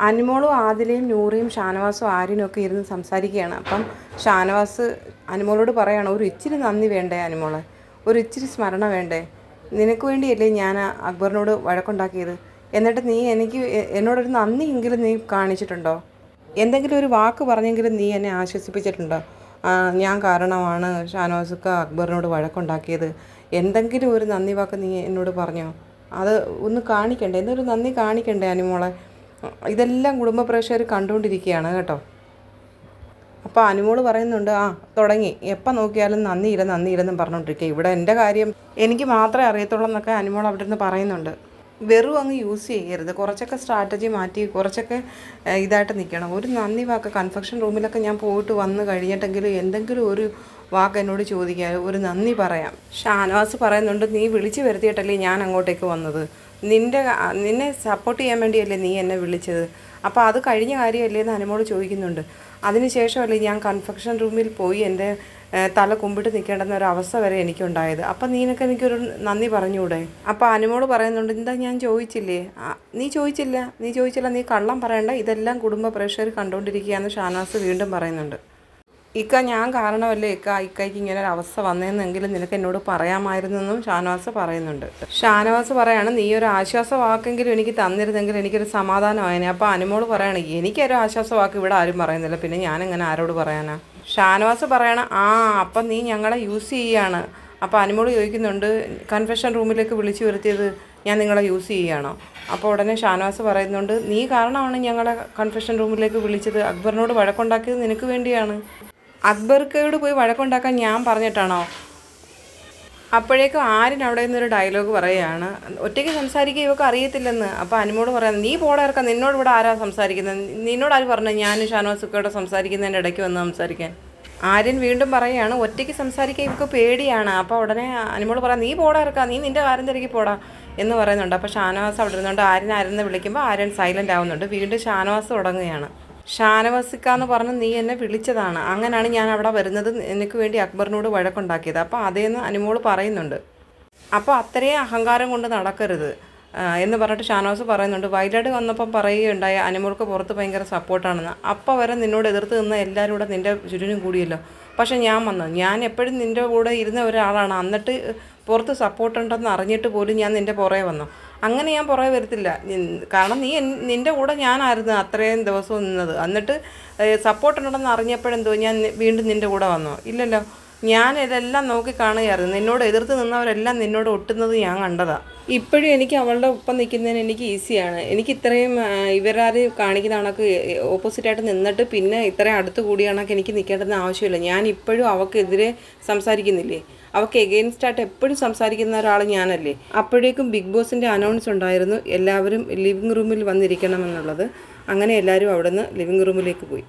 അനുമോളും ആദിലയും നൂറിയും ഷാനവാസും ആര്യനും ഒക്കെ ഇരുന്ന് സംസാരിക്കുകയാണ്. അപ്പം ഷാനവാസ് അനുമോളോട് പറയാണ് ഒരു ഇച്ചിരി നന്ദി വേണ്ടേ അനുമോളെ? ഒരു ഇച്ചിരി സ്മരണ വേണ്ടേ? നിനക്ക് വേണ്ടിയല്ലേ ഞാൻ അക്ബറിനോട് വഴക്കുണ്ടാക്കിയത്? എന്നിട്ട് നീ എനിക്ക് എന്നോടൊരു നന്ദിയെങ്കിലും നീ കാണിച്ചിട്ടുണ്ടോ? എന്തെങ്കിലും ഒരു വാക്ക് പറഞ്ഞെങ്കിലും നീ എന്നെ ആശ്വസിപ്പിച്ചിട്ടുണ്ടോ? ഞാൻ കാരണമാണ് ഷാനവാസുക്ക അക്ബറിനോട് വഴക്കുണ്ടാക്കിയത്. എന്തെങ്കിലും ഒരു നന്ദി വാക്ക് നീ എന്നോട് പറഞ്ഞോ? അത് ഒന്ന് കാണിക്കണ്ടേ? എന്തൊരു നന്ദി കാണിക്കണ്ടേ അനുമോളെ? ഇതെല്ലാം കുടുംബ പ്രേക്ഷകർ കണ്ടുകൊണ്ടിരിക്കുകയാണ് കേട്ടോ. അപ്പോൾ അനുമോൾ പറയുന്നുണ്ട് ആ തുടങ്ങി. എപ്പോൾ നോക്കിയാലും നന്ദിയില്ല നന്ദിയില്ലെന്നും പറഞ്ഞുകൊണ്ടിരിക്കുക ഇവിടെ എന്റെ കാര്യം എനിക്ക് മാത്രമേ അറിയത്തുള്ളൂ എന്നൊക്കെ അനുമോൾ അവിടെ നിന്ന് പറയുന്നുണ്ട്. വെറും അങ്ങ് യൂസ് ചെയ്യരുത്. കുറച്ചൊക്കെ സ്ട്രാറ്റജി മാറ്റി കുറച്ചൊക്കെ ഇതായിട്ട് നിൽക്കണം ഒരു നന്ദി വാക്ക്. കൺഫെക്ഷൻ റൂമിലൊക്കെ ഞാൻ പോയിട്ട് വന്ന് കഴിഞ്ഞിട്ടെങ്കിലും എന്തെങ്കിലും ഒരു വാക്ക് എന്നോട് ചോദിക്കാൻ ഒരു നന്ദി പറയാം. ഷാനവാസ് പറയുന്നുണ്ട് നീ വിളിച്ചു വരുത്തിയിട്ടല്ലേ ഞാൻ അങ്ങോട്ടേക്ക് വന്നത്? നിന്റെ നിന്നെ സപ്പോർട്ട് ചെയ്യാൻ വേണ്ടിയല്ലേ നീ എന്നെ വിളിച്ചത്? അപ്പോൾ അത് കഴിഞ്ഞ കാര്യമല്ലേ എന്ന് അനുമോട് ചോദിക്കുന്നുണ്ട്. അതിനുശേഷമല്ലേ ഞാൻ കൺഫെക്ഷൻ റൂമിൽ പോയി എന്റെ തല കുമ്പിട്ട് നിൽക്കേണ്ടുന്ന ഒരു അവസ്ഥ വരെ എനിക്കുണ്ടായത്. അപ്പം നീനൊക്കെ എനിക്കൊരു നന്ദി പറഞ്ഞുകൂടെ? അപ്പോൾ അനുമോൾ പറയുന്നുണ്ട് എന്താ ഞാൻ ചോദിച്ചില്ലേ? നീ ചോദിച്ചില്ല? നീ ചോദിച്ചില്ല? നീ കള്ളം പറയണ്ട? ഇതെല്ലാം കുടുംബ പ്രേക്ഷകർ കണ്ടുകൊണ്ടിരിക്കുകയെന്ന് ഷാനാസ് വീണ്ടും പറയുന്നുണ്ട്. ഇക്ക ഞാൻ കാരണമല്ലേ ഇക്ക ഇക്കയ്ക്ക് ഇങ്ങനെ ഒരു അവസ്ഥ വന്നതെന്നെങ്കിലും നിനക്ക് എന്നോട് പറയാമായിരുന്നെന്നും ഷാനവാസ് പറയുന്നുണ്ട്. ഷാനവാസ് പറയാണ് നീ ഒരു ആശ്വാസ വാക്കെങ്കിലും എനിക്ക് തന്നിരുന്നെങ്കിൽ എനിക്കൊരു സമാധാനമായേനെ. അപ്പോൾ അനുമോൾ പറയാണ് എനിക്കൊരു ആശ്വാസ വാക്ക് ഇവിടെ ആരും പറയുന്നില്ല. പിന്നെ ഞാൻ എങ്ങനെ ആരോട് പറയാനാ? ഷാനവാസ് പറയണ ആ അപ്പം നീ ഞങ്ങളെ യൂസ് ചെയ്യാണ്. അപ്പോൾ അനുമോൾ ചോദിക്കുന്നുണ്ട് കൺഫെഷൻ റൂമിലേക്ക് വിളിച്ചു വരുത്തിയത് ഞാൻ നിങ്ങളെ യൂസ് ചെയ്യുകയാണോ അപ്പോൾ ഉടനെ ഷാനവാസ് പറയുന്നുണ്ട് നീ കാരണമാണ് ഞങ്ങളെ കൺഫെഷൻ റൂമിലേക്ക് വിളിച്ചത്. അക്ബറിനോട് വഴക്കുണ്ടാക്കിയത് നിനക്ക് വേണ്ടിയാണ്. അക്ബർക്കയോട് പോയി വഴക്കുണ്ടാക്കാൻ ഞാൻ പറഞ്ഞിട്ടാണോ? അപ്പോഴേക്കും ആര്യൻ അവിടെ നിന്നൊരു ഡയലോഗ് പറയുകയാണ്. ഒറ്റയ്ക്ക് സംസാരിക്കുക ഇവക്ക് അറിയത്തില്ലെന്ന്. അപ്പോൾ അനുമോട് പറയാം നീ പോടെ ഇറക്കാം നിന്നോട് ഇവിടെ ആരാ സംസാരിക്കുന്നത് നിന്നോട് ആര് പറഞ്ഞു ഞാൻ ഷാനവാസുക്കയോട് സംസാരിക്കുന്നതിന്റെ ഇടയ്ക്ക് വന്ന് സംസാരിക്കാൻ? ആര്യൻ വീണ്ടും പറയുകയാണ് ഒറ്റയ്ക്ക് സംസാരിക്കാൻ ഇവർക്ക് പേടിയാണ്. അപ്പോൾ ഉടനെ അനുമോട് പറയാം നീ പോടാ ഇറക്കാം നീ നിന്റെ കാര്യം തിരക്കി പോടാ എന്ന് പറയുന്നുണ്ട്. അപ്പോൾ ഷാനവാസ് അവിടെ ഇരുന്നുകൊണ്ട് ആര്യൻ ആരെന്ന് വിളിക്കുമ്പോൾ ആര്യൻ സൈലന്റ് ആവുന്നുണ്ട്. വീണ്ടും ഷാനവാസ് തുടങ്ങുകയാണ്. ഷാനവാസിക്ക എന്ന് പറഞ്ഞ് നീ എന്നെ വിളിച്ചതാണ്. അങ്ങനെയാണ് ഞാൻ അവിടെ വരുന്നത്. എനിക്ക് വേണ്ടി അക്ബറിനോട് വഴക്കുണ്ടാക്കിയത്. അപ്പോൾ അതേന്ന് അനുമോൾ പറയുന്നുണ്ട്. അപ്പോൾ അത്രയും അഹങ്കാരം കൊണ്ട് നടക്കരുത് എന്ന് പറഞ്ഞിട്ട് ഷാനവാസ് പറയുന്നുണ്ട്. വയലാട് വന്നപ്പം പറയുകയുണ്ടായ അനുമോൾക്ക് പുറത്ത് ഭയങ്കര സപ്പോർട്ടാണെന്ന്. അപ്പോൾ വരെ നിന്നോട് എതിർത്ത് നിന്ന് എല്ലാവരും കൂടെ നിന്റെ ചുരുനും കൂടിയല്ലോ. പക്ഷേ ഞാൻ വന്നു. ഞാൻ എപ്പോഴും നിന്റെ കൂടെ ഇരുന്ന ഒരാളാണ്. എന്നിട്ട് പുറത്ത് സപ്പോർട്ട് ഉണ്ടെന്ന് അറിഞ്ഞിട്ട് പോലും ഞാൻ നിന്റെ പുറകെ വന്നു. അങ്ങനെ ഞാൻ പുറകെ വരത്തില്ല. കാരണം നീ നിന്റെ കൂടെ ഞാനായിരുന്നു അത്രയും ദിവസം നിന്നത്. എന്നിട്ട് സപ്പോർട്ട് ഉണ്ടെന്ന് അറിഞ്ഞപ്പോഴെന്തോ ഞാൻ വീണ്ടും നിന്റെ കൂടെ വന്നോ. ഇല്ലല്ലോ. ഞാൻ ഇതെല്ലാം നോക്കി കാണുകയായിരുന്നു. നിന്നോട് എതിർത്ത് നിന്നവരെല്ലാം നിന്നോട് ഒട്ടുന്നത് ഞാൻ കണ്ടതാ. ഇപ്പോഴും എനിക്ക് അവളുടെ ഒപ്പം നിൽക്കുന്നതിന് എനിക്ക് ഈസിയാണ്. എനിക്ക് ഇത്രയും ഇവരാരും കാണിക്കുന്ന കണക്ക് ഓപ്പോസിറ്റായിട്ട് നിന്നിട്ട് പിന്നെ ഇത്രയും അടുത്ത് കൂടിയ കണക്ക് എനിക്ക് നിൽക്കേണ്ടെന്ന് ആവശ്യമില്ല. ഞാൻ ഇപ്പോഴും അവൾക്കെതിരെ സംസാരിക്കുന്നില്ലേ? അവൾക്ക് എഗെയിൻസ്റ്റ് ആയിട്ട് എപ്പോഴും സംസാരിക്കുന്ന ഒരാൾ ഞാനല്ലേ? അപ്പോഴേക്കും ബിഗ് ബോസിന്റെ അനൗൺസ് ഉണ്ടായിരുന്നു. എല്ലാവരും ലിവിങ് റൂമിൽ വന്നിരിക്കണമെന്നുള്ളത്. അങ്ങനെ എല്ലാവരും അവിടെ നിന്ന് ലിവിങ് റൂമിലേക്ക് പോയി.